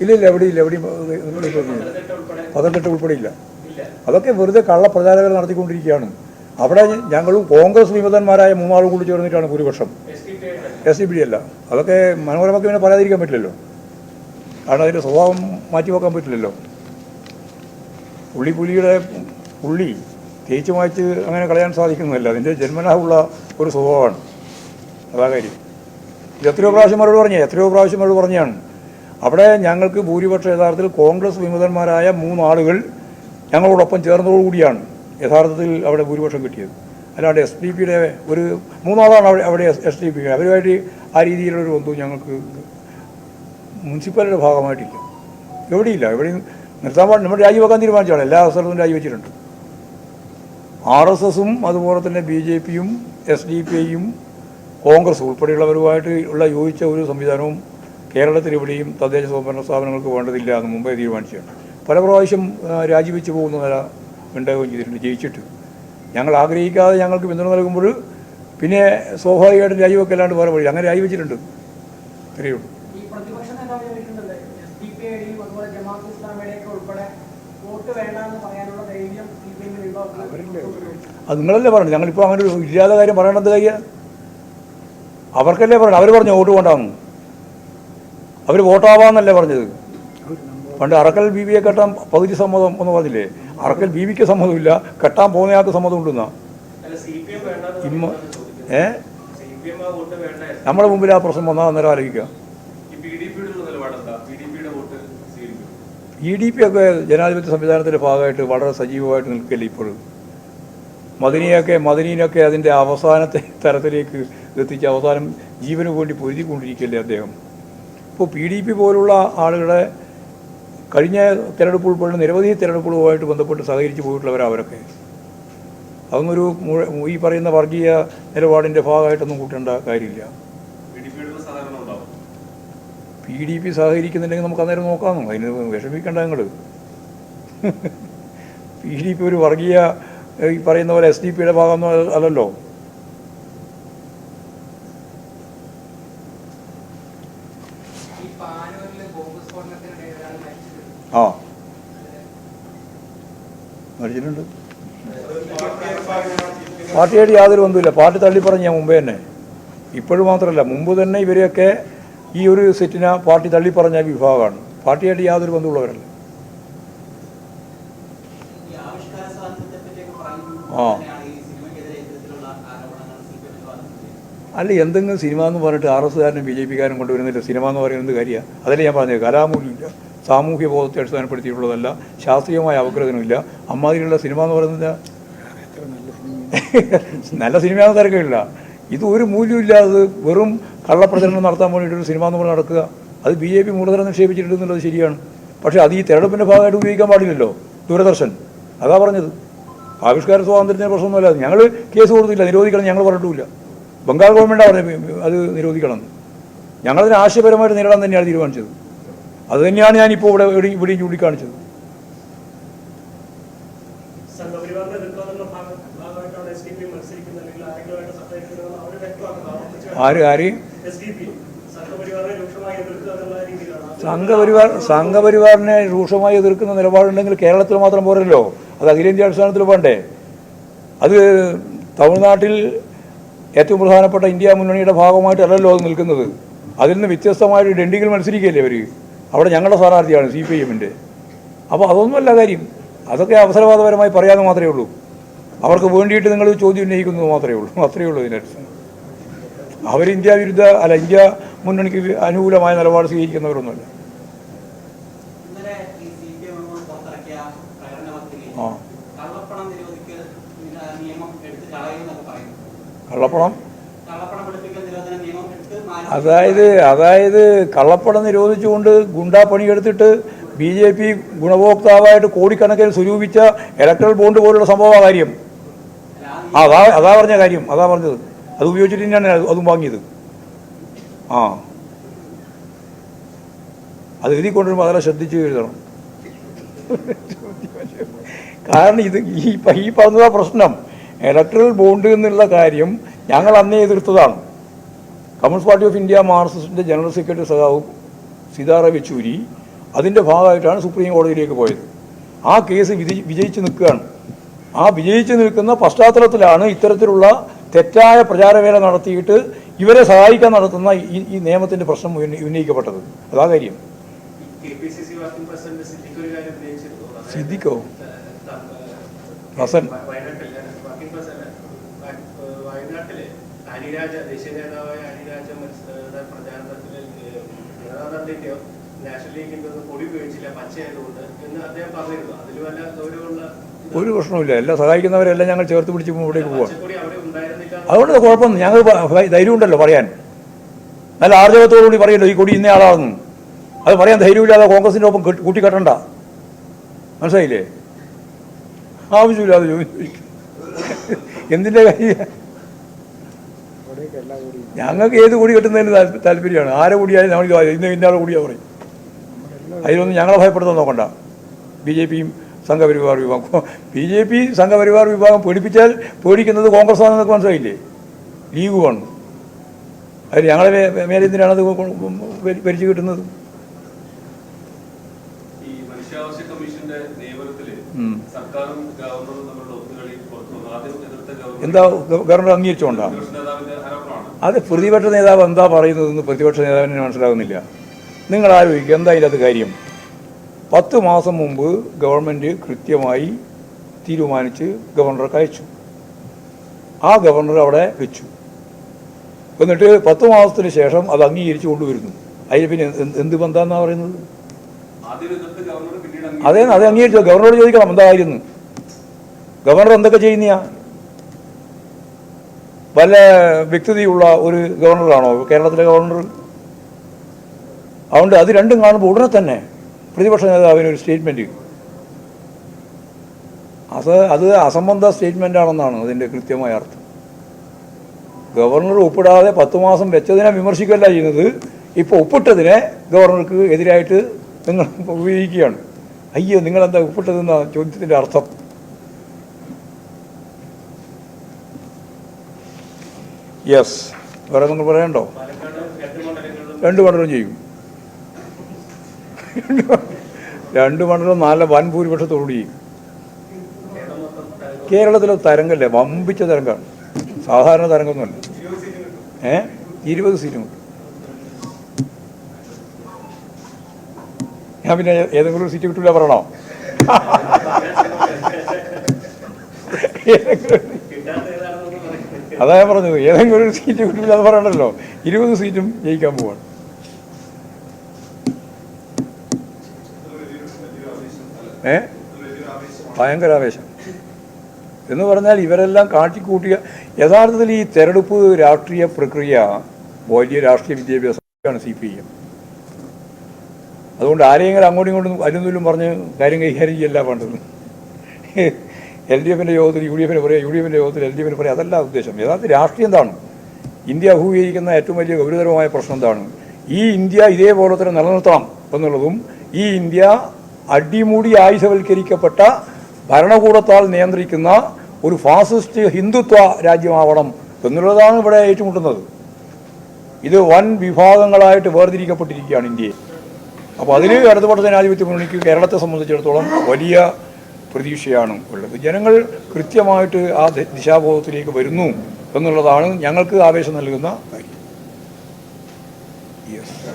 ഇല്ല ഇല്ല എവിടെയില്ല എവിടെയും ഉൾപ്പെടെ ഇല്ല അതൊക്കെ വെറുതെ കള്ള കള്ളപ്രചാരകർ നടത്തിക്കൊണ്ടിരിക്കുകയാണ്. അവിടെ ഞങ്ങളും കോൺഗ്രസ് വിമതന്മാരായ മൂന്നാളും കൂടി ചേർന്നിട്ടാണ് ഭൂരിപക്ഷം. എസ് ഡി പി അല്ല. അതൊക്കെ മനോരമയ്ക്ക് പിന്നെ പറയാതിരിക്കാൻ പറ്റില്ലല്ലോ. കാരണം അതിന്റെ സ്വഭാവം മാറ്റി വെക്കാൻ പറ്റില്ലല്ലോ. ഉള്ളിപ്പുലിയുടെ ഉള്ളി തേച്ച് മായ്ച്ച് അങ്ങനെ കളയാൻ സാധിക്കുന്നതല്ല. അതിന്റെ ജന്മനാഹുള്ള ഒരു സ്വഭാവമാണ്. അതാ കാര്യം. ഇത് എത്രയോ പ്രാവശ്യം അവരോട് പറഞ്ഞേ എത്രയോ പ്രാവശ്യം അവരോട് പറഞ്ഞാണ്. അവിടെ ഞങ്ങൾക്ക് ഭൂരിപക്ഷം യഥാർത്ഥത്തിൽ കോൺഗ്രസ് വിമതന്മാരായ മൂന്നാളുകൾ ഞങ്ങളോടൊപ്പം ചേർന്നതോടുകൂടിയാണ് യഥാർത്ഥത്തിൽ അവിടെ ഭൂരിപക്ഷം കിട്ടിയത്. അല്ലാണ്ട് എസ് ഡി പിയുടെ ഒരു മൂന്നാളാണ് അവിടെ അവിടെ എസ് ഡി പി അവരുമായിട്ട് ആ രീതിയിലുള്ളൊരു ബന്ധവും ഞങ്ങൾക്ക് മുനിസിപ്പാലിറ്റിയുടെ ഭാഗമായിട്ടില്ല. എവിടെയില്ല. എവിടെയും നിർത്താൻ പാടില്ല. നമ്മൾ രാജിവെക്കാൻ തീരുമാനിച്ചാണ് എല്ലാ സ്ഥലത്തും രാജിവെച്ചിട്ടുണ്ട്. ആർ എസ് എസും അതുപോലെ തന്നെ ബി ജെ പിയും എസ് ഡി പി ഐയും കോൺഗ്രസ് ഉൾപ്പെടെയുള്ളവരുമായിട്ട് ഉള്ള യോജിച്ച ഒരു സംവിധാനവും കേരളത്തിൽ എവിടെയും തദ്ദേശ സ്വയംഭരണ സ്ഥാപനങ്ങൾക്ക് വേണ്ടതില്ല എന്ന് മുമ്പേ തീരുമാനിച്ചിട്ടുണ്ട്. പല പ്രാവശ്യം രാജിവെച്ച് പോകുന്ന നില ഉണ്ടാവുകയും ചെയ്തിട്ടുണ്ട് ജയിച്ചിട്ട്. ഞങ്ങൾ ആഗ്രഹിക്കാതെ ഞങ്ങൾക്ക് പിന്തുണ നൽകുമ്പോൾ പിന്നെ സ്വാഭാവികമായിട്ടും രാജിവെക്കല്ലാണ്ട് വേറെ വഴി അങ്ങനെ രാജിവെച്ചിട്ടുണ്ട്. ഇത്രയേ ഉള്ളൂ. അത് നിങ്ങളല്ലേ പറഞ്ഞു ഞങ്ങളിപ്പോൾ അങ്ങനെ ഒരു ഇല്ലാതെ കാര്യം പറയണത് കാര്യ? അവർക്കല്ലേ പറഞ്ഞു അവർ പറഞ്ഞു വോട്ട് കൊണ്ടാന്ന്. അവർ വോട്ടാവാന്നല്ലേ പറഞ്ഞത്? പണ്ട് അറക്കൽ ബീവിയെ കെട്ടാൻ പകുതി സമ്മതം എന്ന് പറഞ്ഞില്ലേ? അറക്കൽ ബീവിക്ക് സമ്മതമില്ല കെട്ടാൻ പോകുന്നയാൾക്ക് സമ്മതം ഉണ്ടെന്നാ? ഏ? നമ്മുടെ മുമ്പിൽ ആ പ്രശ്നം വന്നാൽ അന്നേരം ആലോചിക്കാം. ഇ ഡി പി ഒക്കെ ജനാധിപത്യ സംവിധാനത്തിന്റെ ഭാഗമായിട്ട് വളരെ സജീവമായിട്ട് നിൽക്കില്ല ഇപ്പോഴും? മദനിയൊക്കെ മദനീനൊക്കെ അതിന്റെ അവസാനത്തെ തരത്തിലേക്ക് എത്തിച്ച് അവസാനം ജീവന് വേണ്ടി പൊരുതിക്കൊണ്ടിരിക്കല്ലേ അദ്ദേഹം? ഇപ്പോൾ പി ഡി പി പോലുള്ള ആളുകളെ കഴിഞ്ഞ തിരഞ്ഞെടുപ്പ് ഉൾപ്പെടെ നിരവധി തിരഞ്ഞെടുപ്പുകളുമായിട്ട് ബന്ധപ്പെട്ട് സഹകരിച്ച് പോയിട്ടുള്ളവരാണ് അവരൊക്കെ. അതൊന്നൊരു ഈ പറയുന്ന വർഗീയ നിലപാടിന്റെ ഭാഗമായിട്ടൊന്നും കൂട്ടേണ്ട കാര്യമില്ല. പി ഡി പി സഹകരിക്കുന്നുണ്ടെങ്കിൽ നമുക്ക് അന്നേരം നോക്കാമെന്നു അതിന് വിഷമിക്കേണ്ട ഞങ്ങൾ പി ഡി പി ഒരു വർഗീയ ഈ പറയുന്ന പോലെ എസ് ഡി പിയുടെ ഭാഗമൊന്നും അല്ലല്ലോ. ആ. മരിച്ചിട്ടുണ്ട്. പാർട്ടിയായിട്ട് യാതൊരു ബന്ധമില്ല പാർട്ടി തള്ളിപ്പറഞ്ഞ മുമ്പേ തന്നെ. ഇപ്പോഴും മാത്രമല്ല മുമ്പ് തന്നെ ഇവരെയൊക്കെ ഈ ഒരു സെറ്റിനെ പാർട്ടി തള്ളിപ്പറഞ്ഞ വിഭാഗമാണ്. പാർട്ടിയായിട്ട് യാതൊരു ബന്ധമുള്ളവരല്ല ആ. അല്ല എന്തെങ്കിലും സിനിമ എന്ന് പറഞ്ഞിട്ട് ആർ എസ്സുകാരനും ബി ജെ പിക്കാരനും കൊണ്ടുവരുന്നില്ല. സിനിമ എന്ന് പറയുന്നത് കാര്യമാണ്. അതല്ലേ ഞാൻ പറഞ്ഞത്. കലാമൂല്യമില്ല സാമൂഹ്യ ബോധത്തെ അടിസ്ഥാനപ്പെടുത്തിയിട്ടുള്ളതല്ല ശാസ്ത്രീയമായ അവഗ്രഹനമില്ല. അമ്മാതിരിയുള്ള സിനിമ എന്ന് പറയുന്നത് നല്ല സിനിമയാണെന്ന് തിരക്കില്ല. ഇത് ഒരു മൂല്യമില്ലാതെ വെറും കള്ളപ്രചരണം നടത്താൻ വേണ്ടിയിട്ട് ഒരു സിനിമ എന്ന് നടക്കുക. അത് ബി ജെ പി മൂലധനം നിക്ഷേപിച്ചിട്ടുണ്ടെന്നുള്ളത് ശരിയാണ്. പക്ഷേ അത് ഈ തെരഞ്ഞെടുപ്പിന്റെ ഭാഗമായിട്ട് ഉപയോഗിക്കാൻ പാടില്ലല്ലോ. ദൂരദർശൻ. അതാ പറഞ്ഞത്. ആവിഷ്കാര സ്വാതന്ത്ര്യത്തിന് പ്രശ്നമൊന്നുമില്ല. ഞങ്ങൾ കേസ് കൊടുത്തില്ല. നിരോധിക്കണം ഞങ്ങൾ പറഞ്ഞിട്ടില്ല ബംഗാൾ ഗവൺമെന്റാണ് പറഞ്ഞത്. അത് നിരോധിക്കണം. ഞങ്ങളതിന് ആശയപരമായിട്ട് നേരിടാൻ തന്നെയാണ് തീരുമാനിച്ചത്. അത് തന്നെയാണ് ഞാനിപ്പോൾ ഇവിടെ ഇവിടെ ഇവിടെയും ചൂണ്ടിക്കാണിച്ചത്. ആര് ആര്? സംഘപരിവാർ സംഘപരിവാറിനെ രൂക്ഷമായി എതിർക്കുന്ന നിലപാടുണ്ടെങ്കിൽ കേരളത്തിൽ മാത്രം പോരല്ലോ. അത് അഖിലേന്ത്യാ അടിസ്ഥാനത്തിൽ വേണ്ടേ അത് തമിഴ്നാട്ടിൽ ഏറ്റവും പ്രധാനപ്പെട്ട ഇന്ത്യ മുന്നണിയുടെ ഭാഗമായിട്ടല്ലല്ലോ അത് നിൽക്കുന്നത്. അതിൽ നിന്ന് വ്യത്യസ്തമായിട്ട് ഡെൻഡിങ്ങിൽ മത്സരിക്കുകയല്ലേ അവർ അവിടെ ഞങ്ങളുടെ സ്ഥാനാർത്ഥിയാണ് സി പി ഐ എമ്മിന്റെ. അപ്പോൾ അതൊന്നുമല്ല കാര്യം. അതൊക്കെ അവസരവാദപരമായി പറയാതെ മാത്രമേ ഉള്ളൂ. അവർക്ക് വേണ്ടിയിട്ട് നിങ്ങൾ ചോദ്യം ഉന്നയിക്കുന്നത് മാത്രമേ ഉള്ളൂ. അത്രയേ ഉള്ളൂ ഇതിനടുത്ത് അവർ ഇന്ത്യ വിരുദ്ധ അല്ല ഇന്ത്യ മുന്നണിക്ക് അനുകൂലമായ നിലപാട് സ്വീകരിക്കുന്നവരൊന്നുമല്ല. കള്ളപ്പണം? അതായത് അതായത് കള്ളപ്പണം നിരോധിച്ചുകൊണ്ട് ഗുണ്ടാ പണിയെടുത്തിട്ട് ബി ജെ പി ഗുണഭോക്താവായിട്ട് കോടിക്കണക്കിന് സ്വരൂപിച്ച ഇലക്ട്രൽ ബോണ്ട് പോലുള്ള സംഭവ കാര്യം. അതാ അതാ പറഞ്ഞ കാര്യം അതാ പറഞ്ഞത്. അത് ഉപയോഗിച്ചിട്ട് തന്നെയാണ് അതും വാങ്ങിയത്. ആ. അത് എഴുതി കൊണ്ടുവരുമ്പോൾ അതെല്ലാം ശ്രദ്ധിച്ച് എഴുതണം. കാരണം ഇത് ഈ ഈ പറഞ്ഞതാ പ്രശ്നം. ഇലക്ട്രൽ ബോണ്ട് എന്നുള്ള കാര്യം ഞങ്ങൾ അന്നേ എതിർത്തതാണ്. കമ്മ്യൂണിസ്റ്റ് പാർട്ടി ഓഫ് ഇന്ത്യ മാർക്സിസ്റ്റിന്റെ ജനറൽ സെക്രട്ടറി സഖാവ് സീതാറാം യെച്ചൂരി അതിന്റെ ഭാഗമായിട്ടാണ് സുപ്രീം കോടതിയിലേക്ക് പോയത്. ആ കേസ് വിധി വിജയിച്ച് നിൽക്കുകയാണ്. ആ വിജയിച്ച് നിൽക്കുന്ന പശ്ചാത്തലത്തിലാണ് ഇത്തരത്തിലുള്ള തെറ്റായ പ്രചാരവേല നടത്തിയിട്ട് ഇവരെ സഹായിക്കാൻ നടത്തുന്ന ഈ ഈ നിയമത്തിന്റെ പ്രശ്നം ഉന്ന- ഉന്നയിക്കപ്പെട്ടത്. അതാ കാര്യം. സിദ്ദിഖ് ഹസൻ. അനിരാജ ദേശീയ നേതാവായ അനിരാജ മത്സര പ്രചാരണത്തിൽ ജനതാദളിന്റെയോ നാഷണൽ ലീഗിന്റെ ഒന്നും കൊടി ഉപയോഗിച്ചില്ല പച്ചയായതുകൊണ്ട് എന്ന് അദ്ദേഹം പറഞ്ഞിരുന്നു. അതിൽ വല്ല ഗൗരവമുള്ള ഒരു പ്രശ്നവുമില്ല. എല്ലാം സഹായിക്കുന്നവരെല്ലാം ഞങ്ങൾ ചേർത്ത് പിടിച്ച് ഇവിടേക്ക് പോവാം. അതുകൊണ്ട് കുഴപ്പമൊന്നും ഞങ്ങൾ ധൈര്യം ഉണ്ടല്ലോ പറയാൻ. നല്ല ആർജവത്തോടുകൂടി പറയല്ലോ ഈ കൊടി ഇന്ന ആളാണെന്ന്. അത് പറയാൻ ധൈര്യമില്ലാതെ കോൺഗ്രസിന്റെ ഒപ്പം കെട്ടി- കൂട്ടിക്കെട്ടണ്ട. മനസ്സിലായില്ലേ? ആവശ്യമില്ലാതെ ചോദിച്ചു. എന്തിന്റെ കാര്യം? ഞങ്ങൾക്ക് ഏത് കൂടി കെട്ടുന്നതിന് താല്പ- താല്പര്യമാണ്. ആരെ കൂടിയാലും നമ്മൾ ഇന്ന് ഇന്നാളെ ഇന്ന കൂടിയാ പറയും. അതിലൊന്നും ഞങ്ങളെ ഭയപ്പെടുത്താൻ നോക്കണ്ട. ബി ജെ പിയും സംഘപരിവാർ വിഭാഗം. ബി ജെ പി സംഘപരിവാർ വിഭാഗം പേടിപ്പിച്ചാൽ പേടിക്കുന്നത് കോൺഗ്രസ് ആണെന്നൊക്കെ മനസ്സിലായില്ലേ? ലീഗ് വേണം അതിൽ ഞങ്ങളെ മേലെ എന്തിനാണത് അത് ഭരിച്ചു കിട്ടുന്നത്? ഈ മനുഷ്യാവകാശ കമ്മീഷന്റെ സർക്കാരും ഗവർണറും തമ്മിലുള്ള ഒത്തുകളി എന്താ ഗവർണർ അംഗീകരിച്ചുകൊണ്ടാണ് ആരോപണമാണ് അത് പ്രതിപക്ഷ നേതാവ് എന്താ പറയുന്നതെന്ന് പ്രതിപക്ഷ നേതാവിന് മനസ്സിലാകുന്നില്ല. നിങ്ങൾ ആലോചിക്കുക എന്താ ഇതിനകത്ത് കാര്യം? പത്ത് മാസം മുമ്പ് ഗവൺമെന്റ് കൃത്യമായി തീരുമാനിച്ച് ഗവർണർക്ക് അയച്ചു ആ ഗവർണർ അവിടെ വെച്ചു. എന്നിട്ട് പത്ത് മാസത്തിന് ശേഷം അത് അംഗീകരിച്ചു കൊണ്ടുവരുന്നു. അതിന് പിന്നെ എന്ത് ബന്ധാന്നാ പറയുന്നത്? അതേ അത് അംഗീകരിച്ചു. ഗവർണറോട് ചോദിക്കണം എന്തായിരുന്നു ഗവർണർ എന്തൊക്കെ ചെയ്യുന്നയാ? വല്ല വ്യക്തതയുള്ള ഒരു ഗവർണറാണോ? കേരളത്തിലെ ഗവർണർ? അതുകൊണ്ട് അത് രണ്ടും കാണുമ്പോൾ ഉടനെ തന്നെ പ്രതിപക്ഷ നേതാവിന് ഒരു സ്റ്റേറ്റ്മെന്റ് അത് അത് അസംബന്ധ സ്റ്റേറ്റ്മെന്റ് ആണെന്നാണ് അതിന്റെ കൃത്യമായ അർത്ഥം. ഗവർണർ ഒപ്പിടാതെ പത്ത് മാസം വെച്ചതിനെ വിമർശിക്കുകയല്ല ചെയ്യുന്നത്. ഇപ്പോൾ ഒപ്പിട്ടതിനെ ഗവർണർക്ക് എതിരായിട്ട് നിങ്ങൾ ഉപയോഗിക്കുകയാണ്. അയ്യോ നിങ്ങളെന്താ ഒപ്പിട്ടതെന്ന ചോദ്യത്തിന്റെ അർത്ഥം? യെസ് വേറെ നിങ്ങൾ പറയണ്ടോ രണ്ട് മണ്ഡലം ചെയ്യും. രണ്ട് മണ്ഡലം നല്ല വൻ ഭൂരിപക്ഷത്തോടു ചെയ്യും. കേരളത്തിലെ തരംഗല്ലേ? വമ്പിച്ച തരംഗമാണ്. സാധാരണ തരംഗമൊന്നുമല്ല. ഏ? ഇരുപത് സീറ്റും കിട്ടും ഞാൻ പിന്നെ ഏതെങ്കിലും ഒരു സീറ്റ് കിട്ടില്ല പറയണോ? ഏതെങ്കിലും ഒരു- കിട്ടാത്ത ഏതാണെന്നൊന്നും പറയുന്നത് അതാ ഞാൻ പറഞ്ഞത് ഏതെങ്കിലും ഒരു സീറ്റ് കിട്ടില്ല എന്ന് പറയണല്ലോ. ഇരുപത് സീറ്റും ജയിക്കാൻ പോവാണ്. ഏ? ഭയങ്കര ആവേശം. എന്ന് പറഞ്ഞാൽ ഇവരെല്ലാം കാട്ടിക്കൂട്ടിയ യഥാർത്ഥത്തിൽ ഈ തെരഞ്ഞെടുപ്പ് രാഷ്ട്രീയ പ്രക്രിയ വലിയ രാഷ്ട്രീയ വിദ്യാഭ്യാസമാണ് സി പി എം അതുകൊണ്ട് ആരെയെങ്കിലും അങ്ങോട്ടും ഇങ്ങോട്ടും അരുന്നൂലും പറഞ്ഞ് കാര്യം കൈകാര്യം ചെയ്യല്ല വേണ്ടത് എൽ ഡി എഫിന്റെ യോഗത്തിൽ യു ഡി എഫിന് പറയുക യു ഡി എഫിന്റെ യോഗത്തിൽ എൽ ഡി എഫിന് പറയുക അതല്ല ഉദ്ദേശം. യഥാർത്ഥ രാഷ്ട്രീയം എന്താണ്? ഇന്ത്യ അഭിമുഖീകരിക്കുന്ന ഏറ്റവും വലിയ ഗൗരവതരമായ പ്രശ്നം എന്താണ്? ഈ ഇന്ത്യ ഇതേപോലെ തന്നെ നിലനിർത്തണം എന്നുള്ളതും ഈ ഇന്ത്യ അടിമുടി ആയുധവൽക്കരിക്കപ്പെട്ട ഭരണകൂടത്താൽ നിയന്ത്രിക്കുന്ന ഒരു ഫാസിസ്റ്റ് ഹിന്ദുത്വ രാജ്യമാവണം എന്നുള്ളതാണ് ഇവിടെ ഏറ്റുമുട്ടുന്നത്. ഇത് വൻ വിഭാഗങ്ങളായിട്ട് വേർതിരിക്കപ്പെട്ടിരിക്കുകയാണ് ഇന്ത്യയെ. അപ്പോൾ അതിന് ഇടതുപക്ഷ ജനാധിപത്യ മുന്നണിക്ക് കേരളത്തെ സംബന്ധിച്ചിടത്തോളം വലിയ പ്രതീക്ഷയാണ് ഉള്ളത്. ജനങ്ങൾ കൃത്യമായിട്ട് ആ ദിശാബോധത്തിലേക്ക് വരുന്നു എന്നുള്ളതാണ് ഞങ്ങൾക്ക് ആവേശം നൽകുന്ന കാര്യം. യെസ്